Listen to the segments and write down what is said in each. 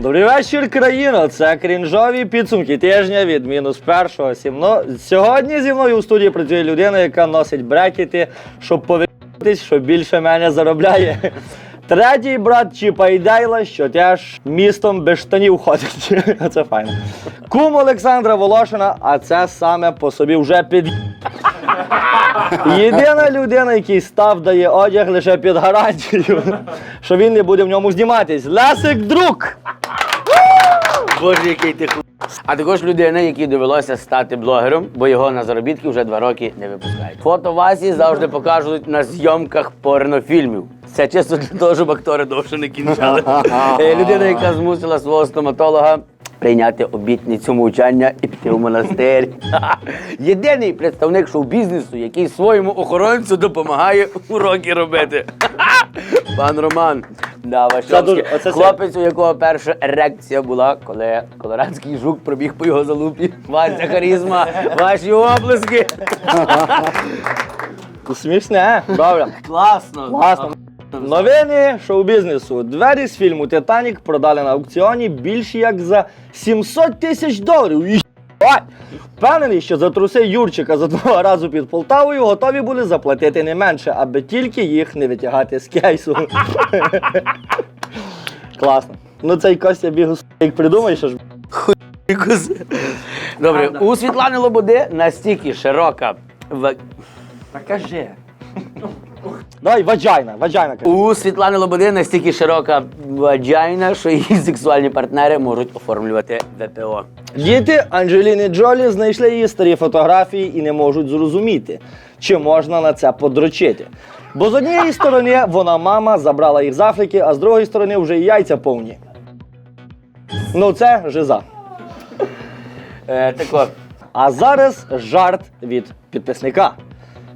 Добрий вечір, країно. Це крінжові підсумки тижня від мінус першого. Сімно... Сьогодні зі мною у студії працює людина, яка носить брекети, щоб повернутися, що більше мене заробляє. Третій брат Чіпа і що теж містом без штанів ходить. Це файно. Кум Олександра Волошина, а це саме по собі вже під. Єдина людина, який став дає одяг лише під гарантію, що він не буде в ньому зніматись. Лесик друг! Боже, який ти ху... А також людина, якій довелося стати блогером, бо його на заробітки вже два роки не випускають. Фото Васі завжди покажуть на зйомках порнофільмів. Це чисто для того, щоб актори довше не кінчали. Е, Людина, яка змусила свого стоматолога прийняти обітницю мовчання і піти в монастир. Єдиний представник шоу-бізнесу, який своєму охоронцю допомагає уроки робити. Пан Роман. Да, Ващовський. Хлопець, у якого перша ерекція була, коли колорадський жук пробіг по його залупі. Вася харізма, ваші оплески. Смішне, добре. Класно. Класно. Новини шоу-бізнесу. Двері з фільму Титанік продали на аукціоні більше як за 700 тисяч доларів. Впевнений, що за труси Юрчика за два разу під Полтавою готові були заплатити не менше, аби тільки їх не витягати з кейсу. Класно. Ну цей Костя бігу, як придумаєш, що ж. Добре, у Світлани Лободи настільки широка. Та кажи. Давай, ваджайна, ваджайна. У Світлани Лободи настільки широка ваджайна, що її сексуальні партнери можуть оформлювати ВПО. Діти Анджеліни Джолі знайшли її старі фотографії і не можуть зрозуміти, чи можна на це подрочити. Бо з однієї сторони вона мама забрала їх з Африки, а з другої сторони вже і яйця повні. Ну це жиза. Е, тако, А зараз жарт від підписника.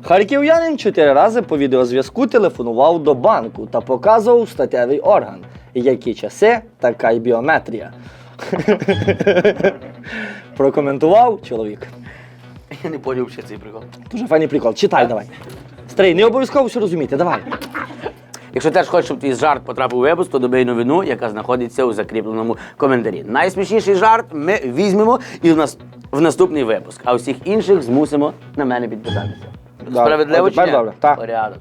Харків'янин чотири рази по відеозв'язку телефонував до банку та показував статевий орган. Які часи, така й біометрія. Прокоментував чоловік. я не поняв ще цей прикол. Дуже файний прикол. Читай давай. Старий, не обов'язково все розуміти, давай. Якщо теж хочеш, щоб твій жарт потрапив у випуск, то добий новину, яка знаходиться у закріпленому коментарі. Найсмішніший жарт ми візьмемо і в нас в наступний випуск, а усіх інших змусимо на мене підписатися. Справедливо чи ні? добре, так. Порядок.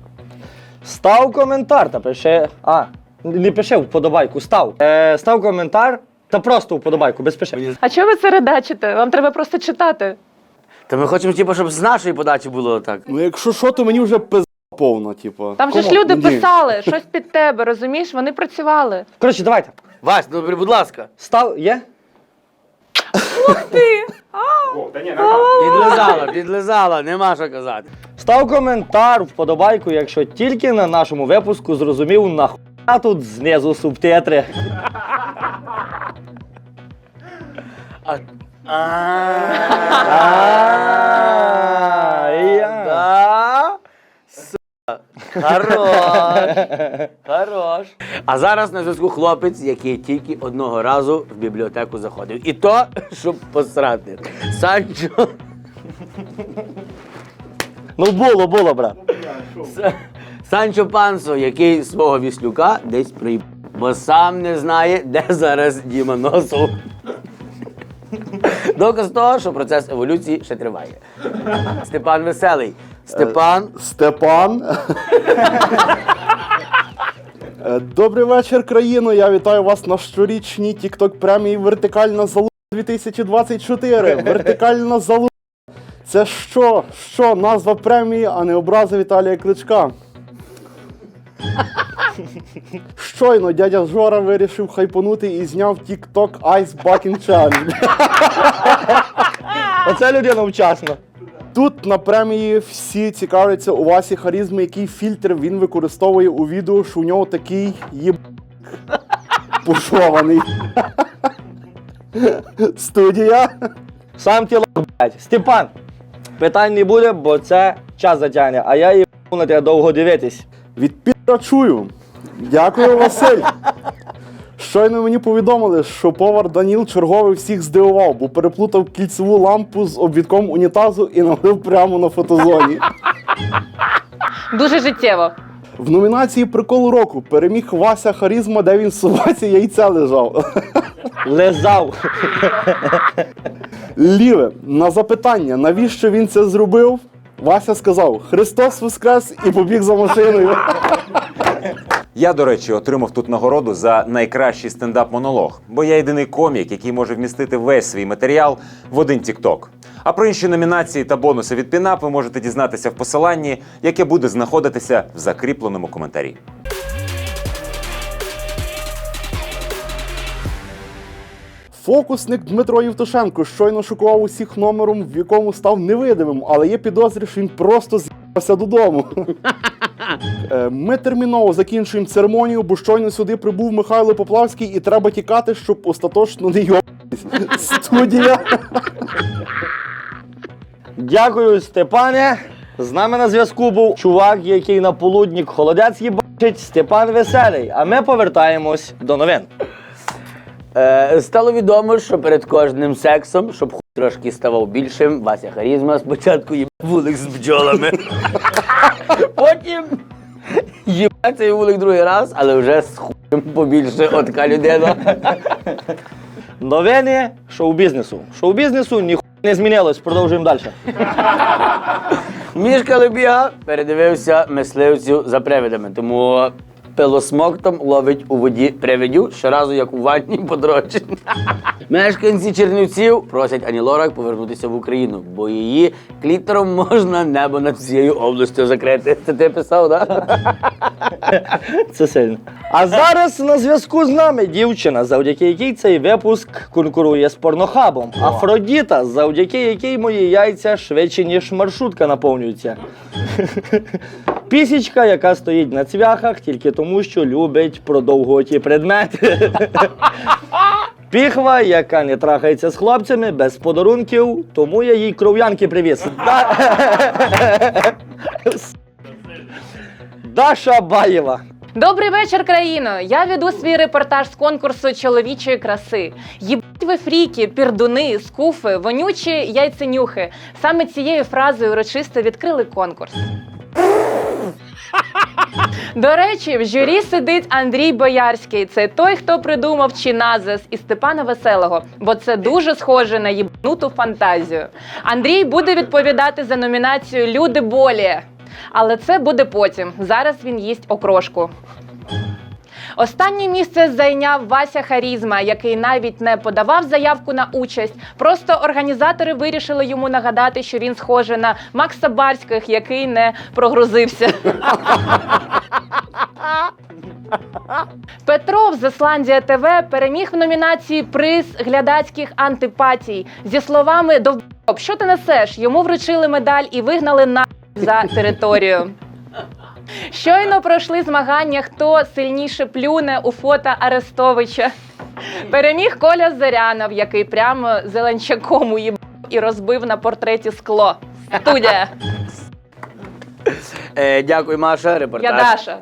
Став коментар та пише. А, не пише вподобайку, став. Е, став коментар та просто вподобайку, без пише. А чого ви це редачите? Вам треба просто читати. Та ми хочемо, типу, щоб з нашої подачі було так. Ну якщо що, то мені вже пизда повна, типу. Там же ж люди Ні. писали щось під тебе, розумієш? Вони працювали. Коротше, давайте. Вась, ну будь ласка. Став, є? Ти! Підлизала, підлизала, нема що казати. Став коментар, вподобайку, якщо тільки на нашому випуску зрозумів нахуя тут знизу субтитри. А... А, я. Да? С- Хорош. Хорош. А зараз на зв'язку хлопець, який тільки одного разу в бібліотеку заходив. І то, щоб посрати. Санчо. Ну було, було, брат. С- Санчо Пансо, який свого віслюка десь приїб, бо сам не знає, де зараз Діма Носов. Доказ того, що процес еволюції ще триває. Степан Веселий. Степан. Степан. Е, Добрий вечір, країно. Я вітаю вас на щорічній TikTok премії Вертикальна залупа 2024. Вертикальна залупа. Це що? Що? Назва премії, а не образи Віталія Кличка. Щойно дядя Жора вирішив хайпонути і зняв TikTok Ice Bucking Challenge. Оце людина вчасна. Тут на премії всі цікавляться у Васі харізми, який фільтр він використовує у відео, що у нього такий є пушований. Студія. Сам тіло, блядь. Степан, питань не буде, бо це час затягне, а я її на тебе довго дивитись. Від чую. Дякую, Василь. Щойно мені повідомили, що повар Даніл черговий всіх здивував, бо переплутав кільцеву лампу з обвідком унітазу і налив прямо на фотозоні. Дуже життєво. В номінації Прикол року переміг Вася Харізма, де він в собаці яйця лежав. Лизав. Ліве, на запитання, навіщо він це зробив? Вася сказав: Христос Воскрес і побіг за машиною. Я, до речі, отримав тут нагороду за найкращий стендап-монолог, бо я єдиний комік, який може вмістити весь свій матеріал в один тікток. А про інші номінації та бонуси від Пінап ви можете дізнатися в посиланні, яке буде знаходитися в закріпленому коментарі. Фокусник Дмитро Євтушенко щойно шокував усіх номером, в якому став невидимим, але є підозрі, що він просто з'їхався додому. Е, Ми терміново закінчуємо церемонію, бо щойно сюди прибув Михайло Поплавський і треба тікати, щоб остаточно не йобатись. Студія. Дякую, Степане. З нами на зв'язку був чувак, який на полуднік холодець їбачить, Степан Веселий. А ми повертаємось до новин. Е, стало відомо, що перед кожним сексом, щоб хуй трошки ставав більшим, Вася Харізма спочатку їбав вулик з бджолами. Потім їбав цей вулик другий раз, але вже з хуєм побільше от така людина. Новини шоу-бізнесу. Шоу-бізнесу ніхуя не змінилось. Продовжуємо далі. Мішка Лебіга передивився мисливцю за привидами, тому пилосмоктом ловить у воді привидю щоразу, як у ванні подрочить. Мешканці Чернівців просять Ані Лорак повернутися в Україну, бо її клітером можна небо над всією областю закрити. Це ти писав, так? Це сильно. А зараз на зв'язку з нами дівчина, завдяки якій цей випуск конкурує з порнохабом. Афродіта, завдяки якій мої яйця швидше, ніж маршрутка наповнюються. Пісічка, яка стоїть на цвяхах тільки тому, що любить продовготі предмети. Піхва, яка не трахається з хлопцями без подарунків, тому я їй кров'янки привіз. Даша Баєва. Добрий вечір, країно! Я веду свій репортаж з конкурсу чоловічої краси. Їбать ви фріки, пірдуни, скуфи, вонючі яйценюхи. Саме цією фразою урочисто відкрили конкурс. До речі, в журі сидить Андрій Боярський. Це той, хто придумав Чиназес і Степана Веселого, бо це дуже схоже на їбнуту фантазію. Андрій буде відповідати за номінацію Люди болі. Але це буде потім. Зараз він їсть окрошку. Останнє місце зайняв Вася Харізма, який навіть не подавав заявку на участь. Просто організатори вирішили йому нагадати, що він схожий на Макса Барських, який не прогрузився. Петров з Ісландія ТВ переміг в номінації приз глядацьких антипатій зі словами «Довб, що ти несеш? Йому вручили медаль і вигнали на за територію. Щойно пройшли змагання, хто сильніше плюне у фото Арестовича. Переміг Коля Зарянов, який прямо зеленчаком уїбав і розбив на портреті скло. Студія. Е, дякую, Маша. Репортаж. Я Даша.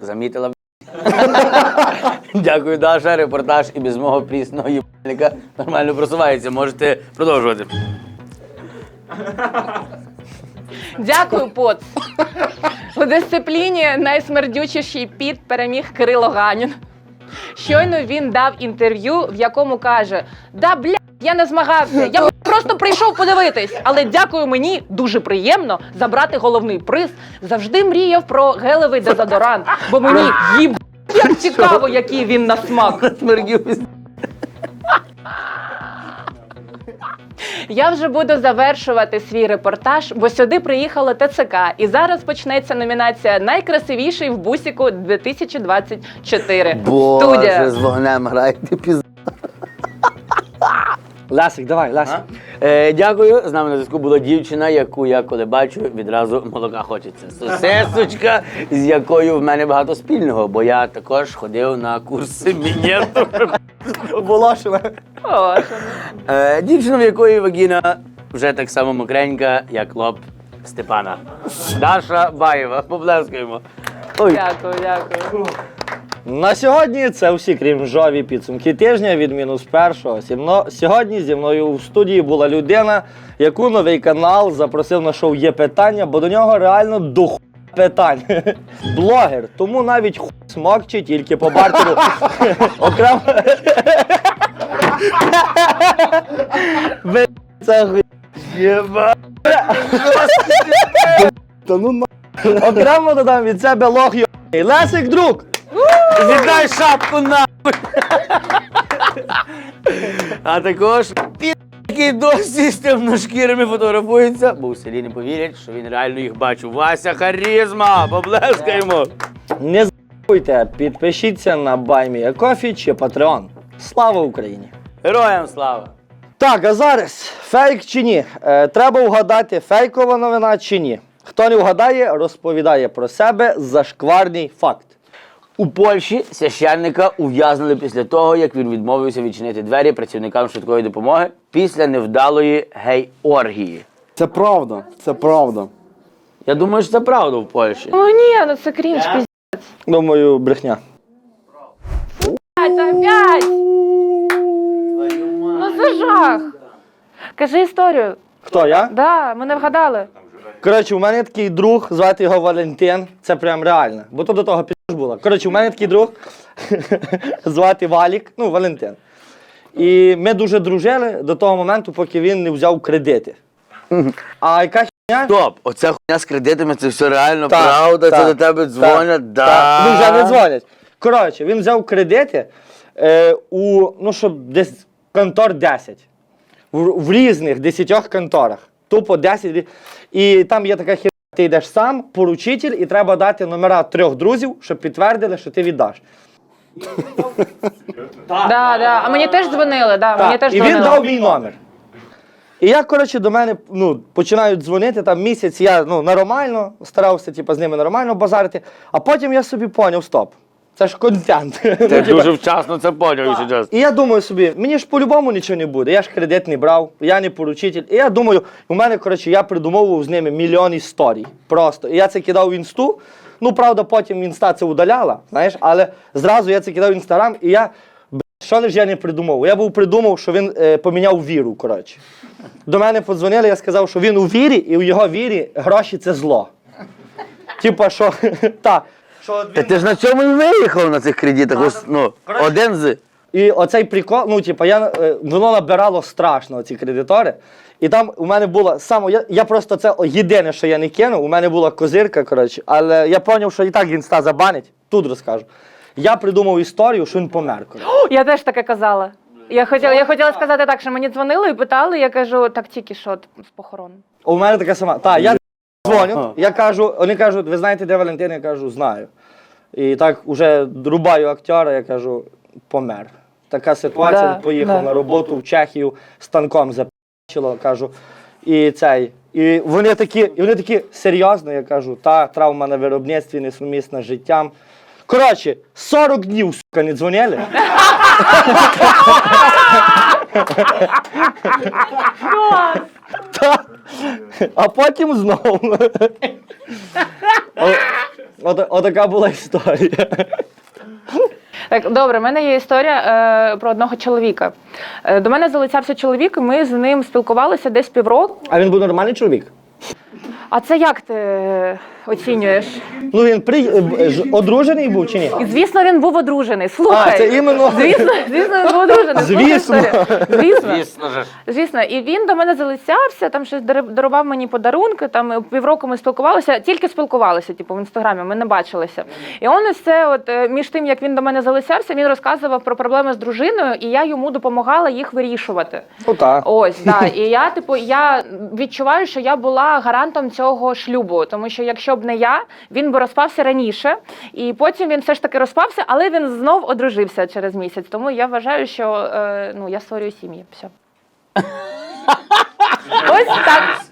Замітила. Дякую, Даша. Репортаж і без мого прісного їбальника нормально просувається. Можете продовжувати. Дякую, поц. У дисципліні найсмердючіший піт переміг Кирило Ганін. Щойно він дав інтерв'ю, в якому каже: Да, бля, я не змагався, я просто прийшов подивитись. Але дякую мені, дуже приємно забрати головний приз. Завжди мріяв про гелевий дезодорант, бо мені їб як цікаво, який він на смак. Смердів. Я вже буду завершувати свій репортаж, бо сюди приїхало ТЦК. І зараз почнеться номінація Найкрасивіший в бусіку 2024. Боже, Студія. з вогнем граєте піз... Ласик, давай, Ласик. Е, дякую. З нами на зв'язку була дівчина, яку я коли бачу, відразу молока хочеться. Сосесочка, з якою в мене багато спільного, бо я також ходив на курси мінету. Волошина. Е, дівчина, в якої вагіна вже так само мокренька, як лоб Степана. Даша Баєва. Поплескаємо. Ой, дякую, дякую. На сьогодні це всі крінжові підсумки тижня від мінус першого. Сімно- Сьогодні зі мною в студії була людина, яку новий канал запросив на шоу є питання, бо до нього реально до питань. Блогер, тому навіть хуй смокче тільки по бартеру. Окремо. Ви це хуй. Єба. Та ну на. Окремо додам від себе лох йо. Лесик друг. Віддай шапку на. А також пі- який досі з темношкірими фотографується, бо в селі не повірять, що він реально їх бачив. Вася харизма! Поблескаємо! Не забудьте, підпишіться на BuyMeACoffee чи Patreon. Слава Україні! Героям слава! Так, а зараз фейк чи ні? Е, треба вгадати, фейкова новина чи ні. Хто не вгадає, розповідає про себе зашкварний факт. У Польщі священника ув'язнили після того, як він відмовився відчинити двері працівникам швидкої допомоги після невдалої гей-оргії. Це правда, це правда. Я думаю, що це правда в Польщі. Ну ні, ну це крінж, піздець. Думаю, брехня. Опять! Ну це жах. Кажи історію. Хто я? Да, ми не вгадали. Коротше, у мене такий друг, звати його Валентин. Це прям реально. Бо то до того було. Коротше, у мене такий друг звати Валік, ну, Валентин. І ми дуже дружили до того моменту, поки він не взяв кредити. А яка хіня? Стоп, оця хуйня з кредитами, це все реально Так, правда, це до тебе дзвонять, да. Так, Ну вже не дзвонять. Коротше, він взяв кредити е, у, ну, щоб десь контор 10. В, в різних 10 конторах. Тупо 10. рі- І там є така хіра, ти йдеш сам, поручитель, і треба дати номера трьох друзів, щоб підтвердили, що ти віддаш. Да, да. А мені теж дзвонили, да, мені теж і дзвонили. він дав мій номер. І я, коротше, до мене ну, починають дзвонити там місяць, я ну, нормально старався типу, з ними нормально базарити, а потім я собі поняв, стоп. Це ж контент. Ти Ну, дуже вчасно це поняв, якщо чесно. І я думаю собі, мені ж по-любому нічого не буде. Я ж кредит не брав, я не поручитель. І я думаю, у мене, коротше, я придумовував з ними мільйон історій. Просто. І я це кидав в інсту. Ну, правда, потім інста це удаляла, знаєш, але зразу я це кидав в інстаграм, і я. Що лиш я не придумав? Я був придумав, що він е, поміняв віру. коротше. До мене подзвонили, я сказав, що він у вірі, і у його вірі гроші це зло. Типа, що так. Що от Та він ти ж на цьому і виїхав на цих кредитах. ось, ну, один з. І оцей прикол, ну, типу, я, е, воно набирало страшно, ці кредитори. І там у мене було саме, я, я просто це єдине, що я не кинув, у мене була козирка, коротше, але я зрозумів, що і так інста забанить, тут розкажу. Я придумав історію, що він помер. коротше. Я теж таке казала. Я хотіла, я хотіла сказати так, що мені дзвонили і питали, я кажу, так тільки що з похорон. У мене така сама. Так, я дзвоню, я кажу, вони кажуть, ви знаєте, де Валентин? Я кажу, знаю. І так уже рубаю актера, я кажу, помер. Така ситуація, Да, поїхав да. на роботу в Чехію, станком запечило, кажу. І цей. І вони такі, і вони такі серйозно, я кажу, та травма на виробництві несумісна з життям. Коротше, 40 днів, сука, не дзвонили. Та. А потім знову. Отака була історія. Так, добре, в мене є історія е, про одного чоловіка. Е, до мене залицявся чоловік, і ми з ним спілкувалися десь півроку. А він був нормальний чоловік. А це як ти оцінюєш? Ну він при... е, ж- одружений був чи ні? І звісно, він був одружений. Слухай. А, це іменно. Звісно, звісно, він був одружений. Слухай Звісно. історію. Звісно. Звісно ж. Звісно, і він до мене залицявся, там щось дари- дарував мені подарунки. Там е, півроку ми спілкувалися, тільки спілкувалися, типу в інстаграмі, ми не бачилися. І он ось це, от е, між тим, як він до мене залицявся, він розказував про проблеми з дружиною, і я йому допомагала їх вирішувати. Так. Ось, да. І я, типу, я відчуваю, що я була гарантом цього шлюбу, тому що якщо б не я, він би розпався раніше, і потім він все ж таки розпався, але він знов одружився через місяць. Тому я вважаю, що е, ну я створюю сім'ї. Все. Ось так.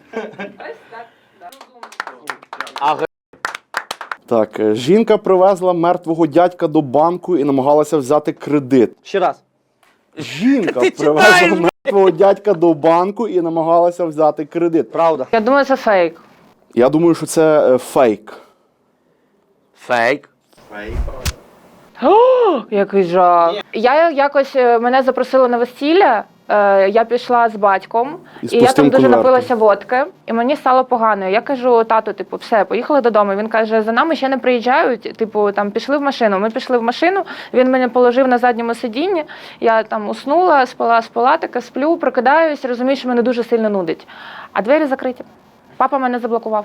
Так, е, жінка привезла мертвого дядька до банку і намагалася взяти кредит. Ще раз. Жінка Ти привезла читаєш, мертвого дядька до банку і намагалася взяти кредит. Правда. Я думаю, це фейк. Я думаю, що це е, фейк. Фейк. О, який жах. Я якось е, мене запросили на весілля е, я пішла з батьком, І з і я пустим там дуже конвертом. напилася водки, і мені стало погано. Я кажу, тату, типу, все, поїхали додому. Він каже, за нами ще не приїжджають. Типу, там пішли в машину. Ми пішли в машину. Він мене положив на задньому сидінні. Я там уснула, спала, спала, така сплю, прокидаюсь, розумію, що мене дуже сильно нудить. А двері закриті. Папа мене заблокував.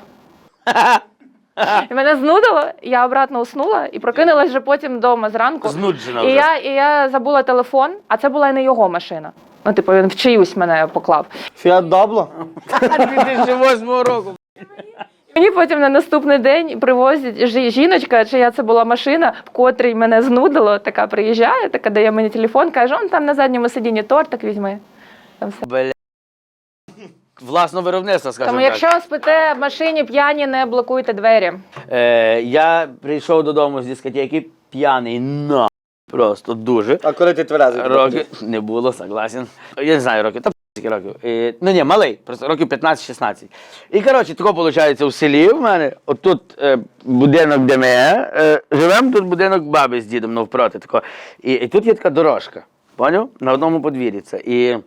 І мене знудило, я обратно уснула і прокинулась вже потім вдома зранку. Знуджена І вже. я, і я забула телефон, а це була і не його машина. Ну, типу, він в чиюсь мене поклав. Фіат Дабло. 2008 року. Мені потім на наступний день привозять жі- жіночка, чия це була машина, в котрій мене знудило, така приїжджає, така дає мені телефон, каже, он там на задньому сидінні тортик візьми. Там все. Бля. Власно виробництво, скажімо Тому так. якщо спите в машині п'яні, не блокуйте двері. Е, я прийшов додому з дискотеки п'яний на просто дуже. А коли ти тверезий? Роки не було, согласен. Я не знаю років, та скільки років. Е, ну ні, малий, просто років 15-16. І коротше, тако виходить у селі в мене. Отут е, будинок, де ми е, живемо, тут будинок баби з дідом навпроти. Тако. І, і тут є така дорожка. Поняв? На одному подвір'ї це. І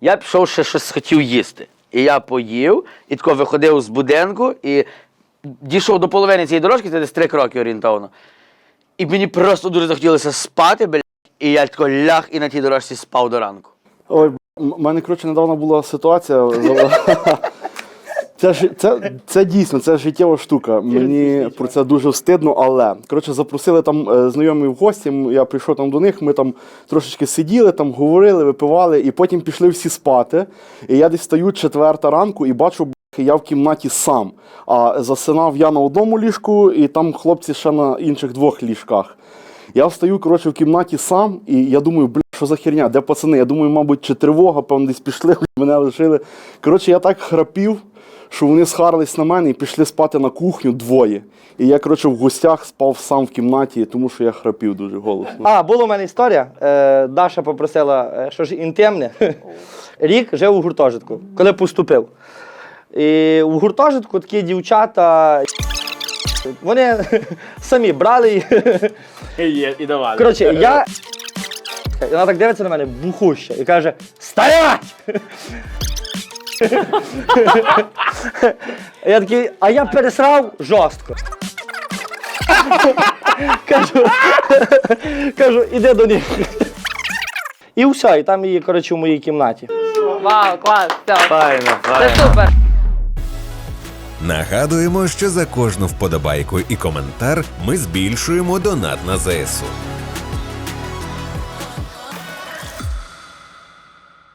я пішов ще щось хотів їсти. І я поїв, і тако виходив з будинку, і дійшов до половини цієї дорожки, це десь три кроки орієнтовно. І мені просто дуже захотілося спати, блядь, і я тако ляг і на тій дорожці спав до ранку. Ой, у мене коротше недавно була ситуація. Це, ж- це, це дійсно це життєва штука. Мені про це дуже встидно, але коротше запросили там е, знайомі в гості. Я прийшов там до них. Ми там трошечки сиділи, там говорили, випивали, і потім пішли всі спати. І я десь стаю четверта ранку і бачу, я в кімнаті сам. А засинав я на одному ліжку, і там хлопці ще на інших двох ліжках. Я встаю, коротше, в кімнаті сам, і я думаю, бля, що за херня, де пацани? Я думаю, мабуть, чи тривога, певно, десь пішли, мене лишили. Коротше, я так храпів, що вони схарились на мене і пішли спати на кухню двоє. І я, коротше, в гостях спав сам в кімнаті, тому що я храпів дуже голосно. А, була у мене історія. Е, Даша попросила, е, що ж інтимне. Рік жив у гуртожитку, коли поступив. І у гуртожитку такі дівчата. Вони самі брали. і- І давали. Коротше, я. І Вона так дивиться на мене, бухуща, і каже: Стоять! Я такий, а я пересрав жорстко. кажу, кажу, іди до них. І все, і там її, коротше, в моїй кімнаті. Вау, клас! Все. Файно, Це файно. супер. Нагадуємо, що за кожну вподобайку і коментар ми збільшуємо донат на ЗСУ.